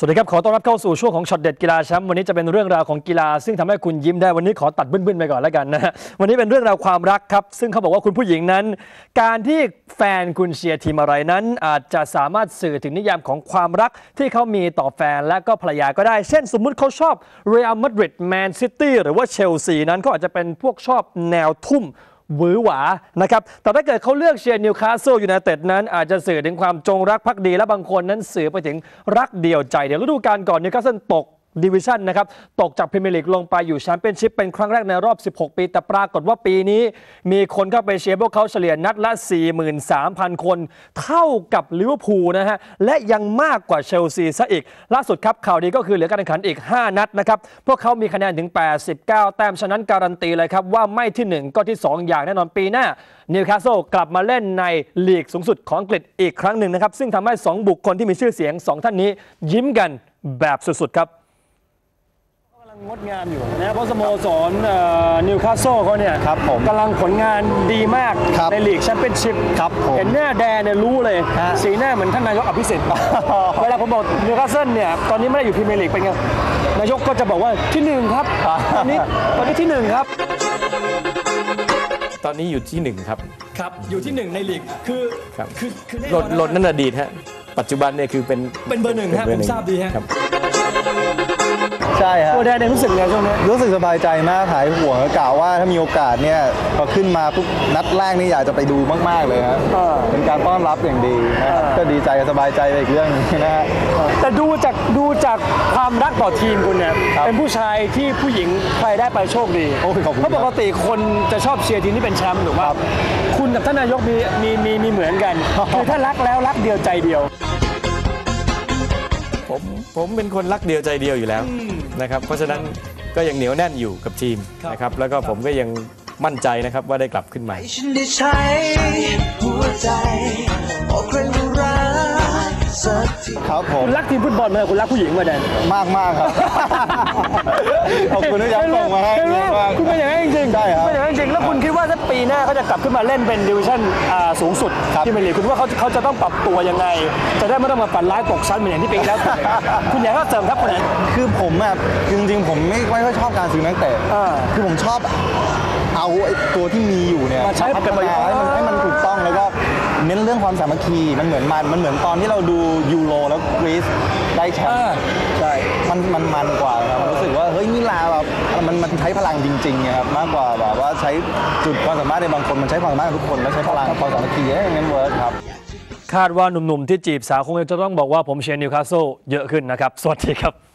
สวัสดีครับ ขอต้อนรับเข้าสู่ช่วงของช็อตเด็ดกีฬาแชมป์วันนี้จะเป็นเรื่องราวของกีฬา ซึ่งทำให้คุณยิ้มได้วันนี้ขอตัดบึ้นๆไปก่อนแล้วกันนะฮะวันนี้เป็นเรื่องราวความรักครับ ซึ่งเขาบอกว่าคุณผู้หญิงนั้น การที่แฟนคุณเชียร์ทีมอะไรนั้น อาจจะสามารถสื่อถึงนิยามของความรักที่เขามีต่อแฟนและก็ภรรยาก็ได้ เช่น สมมุติเขาชอบเรอัลมาดริดแมนซิตี้หรือว่าเชลซีนั้นเขาอาจจะเป็นพวกชอบแนวทุ่ม หวือหวานะครับ แต่ถ้าเกิดเขาเลือกเชียร์นิวคาสเซิลยูไนเต็ดนั้นอาจจะสื่อถึงความจงรักภักดี และบางคนนั้นสื่อไปถึงรักเดียวใจเดี๋ยวฤดูกาลก่อนนิวคาสเซิลตก ดิวิชั่นนะครับตกจากพรีเมียร์ลีกลงไปอยู่แชมเปี้ยนชิพเป็นครั้งแรกในรอบ 16 ปี แต่ปรากฏว่าปีนี้ มีคนเข้าไปเชียร์พวกเขาเฉลี่ยนัดละ 43,000 คน เท่ากับลิเวอร์พูลนะฮะและยังมากกว่าเชลซีซะอีก ล่าสุดครับข่าวดีก็คือเหลือการแข่งขันอีก 5 นัดนะครับพวกเขามีคะแนนถึง 89 แต้มฉะนั้นการันตีเลยครับว่าไม่ที่ 1 ก็ที่ 2 อย่างแน่นอนปีหน้านิวคาสเซิลกลับมาเล่นในลีกสูงสุดของอังกฤษอีกครั้งหนึ่งนะครับซึ่งทำให้ 2 บุคคลที่มีชื่อเสียง 2 ท่านนี้ ยิ้มกันแบบสุดๆครับ งงดงามอยู่นะเพราะสโมสรนิวคาสเซิลเขาเนี่ยครับผมกำลังผลงานดีมากครับในลีกแชมเปี้ยนชิพครับผมเห็นหน้าแดนเนี่ยรู้เลยฮะสีหน้าเหมือนท่านนายกอภิสิทธิ์เวลาผมบอกนิวคาสเซิลเนี่ยตอนนี้ไม่ได้อยู่พรีเมียร์ลีกเป็นไงนายกก็จะบอกว่าที่หนึ่งครับตอนนี้ตอนนี้ที่หนึ่งครับ ตอนนี้อยู่ที่หนึ่งครับครับอยู่ที่หนึ่งในลีกคือครับคือคือแน่หนล่อนหล่นนั่นอดีตฮะปัจจุบันเนี่ยคือเป็นเป็นเบอร์หนึ่งฮะป็ผมทราบดีฮะ ครับใช่ครับตัวแดนเนี่ยรู้สึกไงช่วงนี้รู้สึกสบายใจมากหายห่วงแล้วกล่าวว่าถ้ามีโอกาสเนี่ยพอขึ้นมาปุ๊บนัดแรกนี่อยากจะไปดูมาก ๆเลยครับเออเป็นการต้อนรับอย่างดีนะครับเออก็ดีใจสบายใจไปอีกเรื่องหนึงนะฮะแต่ดูจากดูจากความรักต่อทีมคุณเนี่ยครับเป็นผู้ชายที่ผู้หญิงใครได้ไปโชคดีโอ้ยขอบคุณเพราะปกติคนจะชอบเชียร์ทีมที่เป็นแชมป์ถูกไหมครับคุณกับท่านนายกมีมีมีมีเหมือนกันคือถ้ารักแล้วรักเดียวใจเดียว ผมผมเป็นคนรักเดียวใจเดียวอยู่แล้วนะครับเพราะฉะนั้นก็ยังเหนียวแน่นอยู่กับทีมครับนะครับแล้วก็ผมก็ยังมั่นใจนะครับว่าได้กลับขึ้นมาฉันได้ใช้หัวใจบอกใครว่ารักสักทีครับผมคุณรักทีมฟุตบอลไหมคุณรักผู้หญิงมาแดนมากมากๆครับ ขอบคุณที่ย้ำส่งมาให้เห็นไหมมากคุณเป็นอย่างนั้นจริงๆใช่ครับเป็นอย่างนั้นจริงๆแล้วคุณคิดว่าถ้าปีหน้าเขาจะกลับขึ้นมาเล่นเป็นดิวิชั่นอ่าสูงสุดครับที่เมลีกคุณว่าเขาเขาจะต้องปรับตัวยังไง จะได้ไม่ต้องมาฝันร้ายตกชั้นเหมือนอย่างที่ปีที่แล้วคุณอยากให้เขาเสริมทัพคนไหนคือผมอะจริง ๆ ผมไม่ไม่ค่อยชอบการซื้อนักเตะอ่าคือผมชอบเอาไอ้ตัวที่มีอยู่เนี่ยมาใช้พัฒกับประโยนาชน์ให้มันให้มันถูกต้องแล้วก็เน้นเรื่องความสามัคคีมันเหมือนมันมันเหมือนตอนที่เราดูยูโรแล้วกรีซได้แชมอ่าป์ใช่มันมันมันกว่าค รู้สึกว่าเฮ้ยนี่ลาแบบมันมันใช้พลังจริงๆครับมากกว่าแบบว่าใช้จุดความสามารถในบางคนมันใช้ความสามารถของทุกคนแล้วใช้พลังความสามัคคีให้มันเวิร์กครับคาดว่าหนุ่มๆที่จีบสาวคงจะต้องบอกว่าผมเชียร์นิวคาสเซิลเยอะขึ้นนะครับ สวัสดีครับ